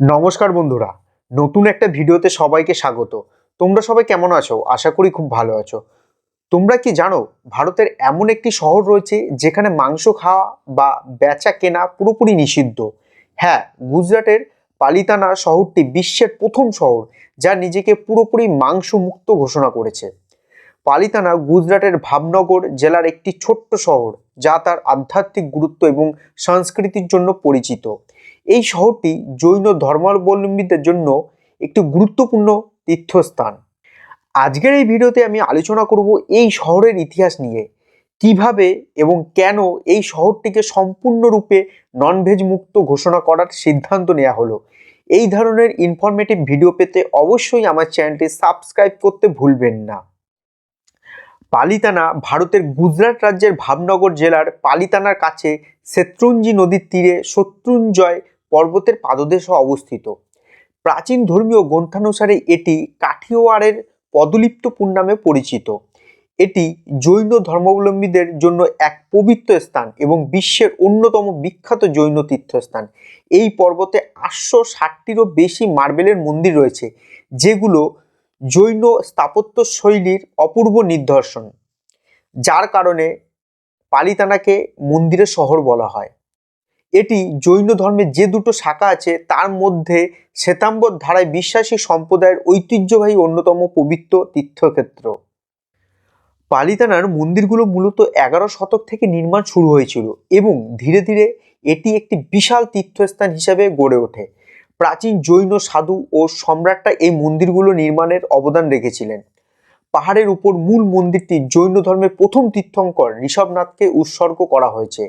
নমস্কার বন্ধুরা, নতুন একটা ভিডিওতে সবাইকে স্বাগত। তোমরা সবাই কেমন আছো? আশা করি খুব ভালো আছো। তোমরা কি জানো, ভারতের এমন একটি শহর রয়েছে যেখানে মাংস খাওয়া বা বেচা কেনা পুরোপুরি নিষিদ্ধ। হ্যাঁ গুজরাটের পালিতানা শহরটি বিশ্বের প্রথম শহর যা নিজেকে পুরোপুরি মাংস মুক্ত ঘোষণা করেছে। পালিতানা গুজরাটের ভাবনগর জেলার একটি ছোট্ট শহর যা তার আধ্যাত্মিক গুরুত্ব এবং সংস্কৃতির জন্য পরিচিত। এই শহরটি জৈন ধর্মাবলম্বীদের জন্য একটি গুরুত্বপূর্ণ তীর্থস্থান। আজকের এই ভিডিওতে আমি আলোচনা করব এই শহরের ইতিহাস নিয়ে। কীভাবে এবং কেন এই শহরটিকে সম্পূর্ণরূপে ননভেজ মুক্ত ঘোষণা করার সিদ্ধান্ত নেওয়া হলো। এই ধরনের ইনফরমেটিভ ভিডিও পেতে অবশ্যই আমার চ্যানেলটি সাবস্ক্রাইব করতে ভুলবেন না। পালিতানা ভারতের গুজরাট রাজ্যের ভাবনগর জেলার পালিতানার কাছে শেত্রুঞ্জি নদীর তীরে শত্রুঞ্জয় পর্বতের পাদদেশে অবস্থিত। প্রাচীন ধর্মীয় গ্রন্থানুসারে এটি কাঠিওয়াড়ের পদলিপ্তপুর নামে পরিচিত। এটি জৈন ধর্মাবলম্বীদের জন্য এক পবিত্র স্থান এবং বিশ্বের অন্যতম বিখ্যাত জৈন তীর্থস্থান। এই পর্বতে আটশো ষাটটিরও বেশি মার্বেলের মন্দির রয়েছে, যেগুলো জৈন স্থাপত্য শৈলীর অপূর্ব নিদর্শন, যার কারণে পালিতানাকে মন্দিরের শহর বলা হয়। এটি জৈন ধর্মের যে দুটো শাখা আছে, তার মধ্যে শ্বেতাম্বর ধারায় বিশ্বাসী সম্প্রদায়ের ঐতিহ্যবাহী অন্যতম পবিত্র তীর্থক্ষেত্র। পালিতানার মন্দিরগুলো মূলত এগারো শতক থেকে নির্মাণ শুরু হয়েছিল এবং ধীরে ধীরে এটি একটি বিশাল তীর্থস্থান হিসাবে গড়ে ওঠে। প্রাচীন জৈন সাধু ও সম্রাটরা এই মন্দিরগুলো নির্মাণের অবদান রেখেছিলেন। পাহাড়ের উপর মূল মন্দিরটি জৈন ধর্মের প্রথম তীর্থঙ্কর ঋষভনাথকে উৎসর্গ করা হয়েছে।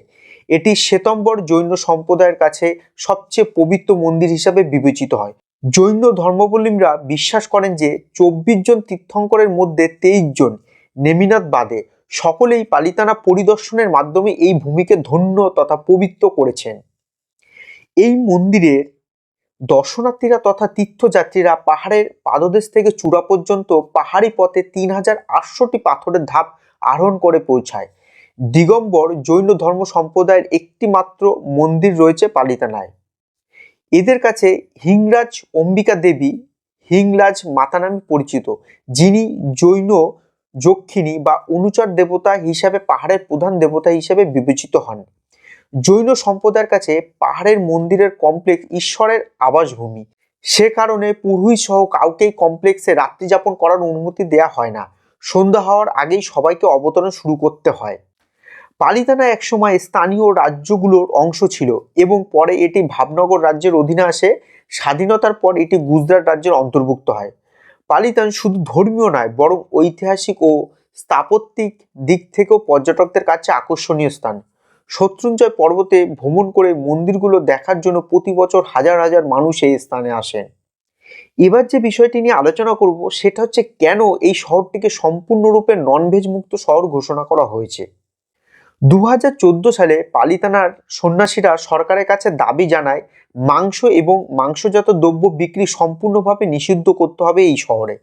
এটি শ্বেতম্বর জৈন সম্প্রদায়ের কাছে সবচেয়ে পবিত্র মন্দির হিসাবে বিবেচিত হয়। জৈন ধর্মাবলম্বীরা বিশ্বাস করেন যে চব্বিশ জন তীর্থঙ্করের মধ্যে তেইশ জন নেমিনাথ বাদে। সকলেই পালিতানা পরিদর্শনের মাধ্যমে এই ভূমিকে ধন্য তথা পবিত্র করেছেন। এই মন্দিরের দর্শনার্থীরা তথা তীর্থযাত্রীরা পাহাড়ের পাদদেশ থেকে চূড়া পর্যন্ত পাহাড়ি পথে তিন হাজার আটশোটি পাথরের ধাপ আরোহণ করে পৌঁছায়। দিগম্বর জৈন ধর্ম সম্প্রদায়ের একটি মাত্র মন্দির রয়েছে পালিতানায়। এদের কাছে হিংরাজ অম্বিকা দেবী, হিংরাজ মাতা নামে পরিচিত, যিনি জৈন যক্ষিণী বা অনুচর দেবতা হিসাবে পাহাড়ের প্রধান দেবতা হিসেবে বিবেচিত হন। জৈন সম্প্রদায়ের কাছে পাহাড়ের মন্দিরের কমপ্লেক্স ঈশ্বরের আবাসভূমি। সে কারণে পুরোহিত সহ কাউকেই কমপ্লেক্সে রাত্রি যাপন করার অনুমতি দেয়া হয় না। সন্ধ্যা হওয়ার আগেই সবাইকে অবতরণ শুরু করতে হয়। পালিতানা একসময় স্থানীয় রাজ্যগুলোর অংশ ছিল এবং পরে এটি ভাবনগর রাজ্যের অধীনে আসে। স্বাধীনতার পর এটি গুজরাট রাজ্যের অন্তর্ভুক্ত হয়। পালিতান শুধু ধর্মীয় নয়, বরং ঐতিহাসিক ও স্থাপত্যিক দিক থেকেও পর্যটকদের কাছে আকর্ষণীয় স্থান। শত্রুঞ্জয় পর্বতে ভ্রমণ করে মন্দিরগুলো দেখার জন্য প্রতি বছর হাজার হাজার মানুষ এই স্থানে আসেন এবার যে বিষয়টি নিয়ে আলোচনা করব, সেটা হচ্ছে কেন এই শহরটিকে সম্পূর্ণরূপে ননভেজ মুক্ত শহর ঘোষণা করা হয়েছে? দু হাজার চোদ্দ সালে পালিতানার সন্ন্যাসীরা সরকারের কাছে দাবি জানায়, মাংস এবং মাংসজাত দ্রব্য বিক্রি সম্পূর্ণভাবে নিষিদ্ধ করতে হবে এই শহরে।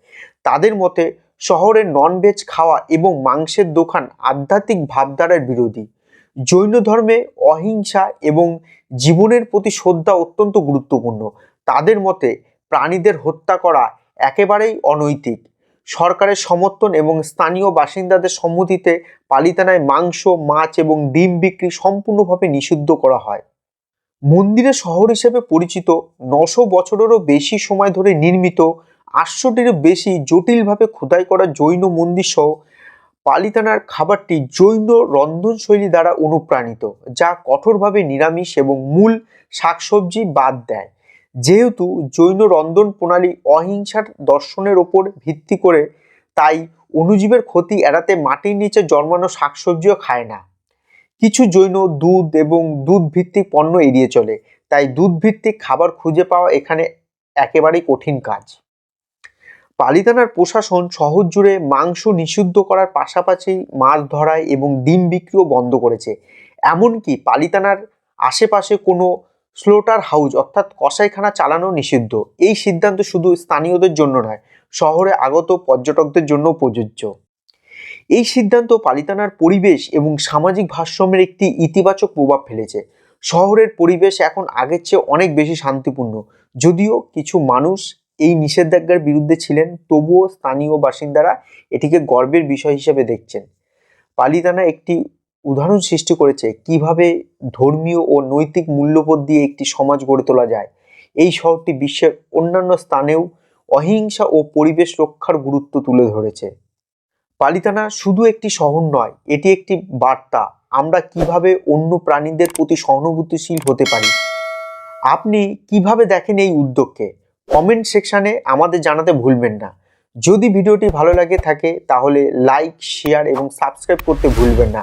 তাদের মতে শহরে ননভেজ খাওয়া এবং মাংসের দোকান আধ্যাত্মিক ভাবধারার বিরোধী। জৈন ধর্মে অহিংসা এবং জীবনের প্রতি শ্রদ্ধা অত্যন্ত গুরুত্বপূর্ণ। তাদের মতে, প্রাণীদের হত্যা করা একেবারেই অনৈতিক। সরকারের সমর্থন এবং স্থানীয় বাসিন্দাদের সম্মতিতে পালিতানায় মাংস, মাছ এবং ডিম বিক্রি সম্পূর্ণভাবে নিষিদ্ধ করা হয়। মন্দিরের শহর হিসেবে পরিচিত নশো বছরেরও বেশি সময় ধরে নির্মিত, আটশোটিরও বেশি জটিলভাবে খোদাই করা জৈন মন্দির সহ পালিতানার খাবারটি জৈন রন্ধনশৈলী দ্বারা অনুপ্রাণিত, যা কঠোরভাবে নিরামিষ এবং মূল শাকসবজি বাদ দেয়। যেহেতু জৈন রন্ধন প্রণালী অহিংসার দর্শনের ওপর ভিত্তি করে, তাই অণুজীবের ক্ষতি এড়াতে মাটির নিচে জন্মানো শাকসবজিও খায় না। কিছু জৈন দুধ এবং দুধ ভিত্তিক পণ্য এড়িয়ে চলে, তাই দুধ ভিত্তিক খাবার খুঁজে পাওয়া এখানে একেবারেই কঠিন কাজ। পালিতানার প্রশাসন শহর জুড়ে মাংস নিষিদ্ধ করার পাশাপাশি মাছ ধরায় এবং ডিম বিক্রিও বন্ধ করেছে। এমনকি পালিতানার আশেপাশে কোনো স্লোটার হাউস অর্থাৎ কসাইখানা চালানো নিষিদ্ধ। এই সিদ্ধান্ত শুধু স্থানীয়দের জন্য নয়, শহরে আগত পর্যটকদের জন্য প্রযোজ্য। এই সিদ্ধান্ত পালিতানার পরিবেশ এবং সামাজিক ভারসাম্যের একটি ইতিবাচক প্রভাব ফেলেছে। শহরের পরিবেশ এখন আগের চেয়ে অনেক বেশি শান্তিপূর্ণ। যদিও কিছু মানুষ এই নিষেধাজ্ঞার বিরুদ্ধে ছিলেন, তবুও স্থানীয় বাসিন্দারা এটিকে গর্বের বিষয় হিসেবে দেখছেন। পালিতানা একটি উদাহরণ সৃষ্টি করেছে কীভাবে ধর্মীয় ও নৈতিক মূল্যবোধ দিয়ে একটি সমাজ গড়ে তোলা যায়। এই শহরটি বিশ্বের অন্যান্য স্থানেও অহিংসা ও পরিবেশ রক্ষার গুরুত্ব তুলে ধরেছে। পালিতানা শুধু একটি শহর নয়, এটি একটি বার্তা। আমরা কীভাবে অন্য প্রাণীদের প্রতি সহানুভূতিশীল হতে পারি? আপনি কীভাবে দেখেন এই উদ্যোগকে? কমেন্ট সেকশানে আমাদের জানাতে ভুলবেন না। যদি ভিডিওটি ভালো লাগে থাকে, তাহলে লাইক, শেয়ার এবং সাবস্ক্রাইব করতে ভুলবেন না।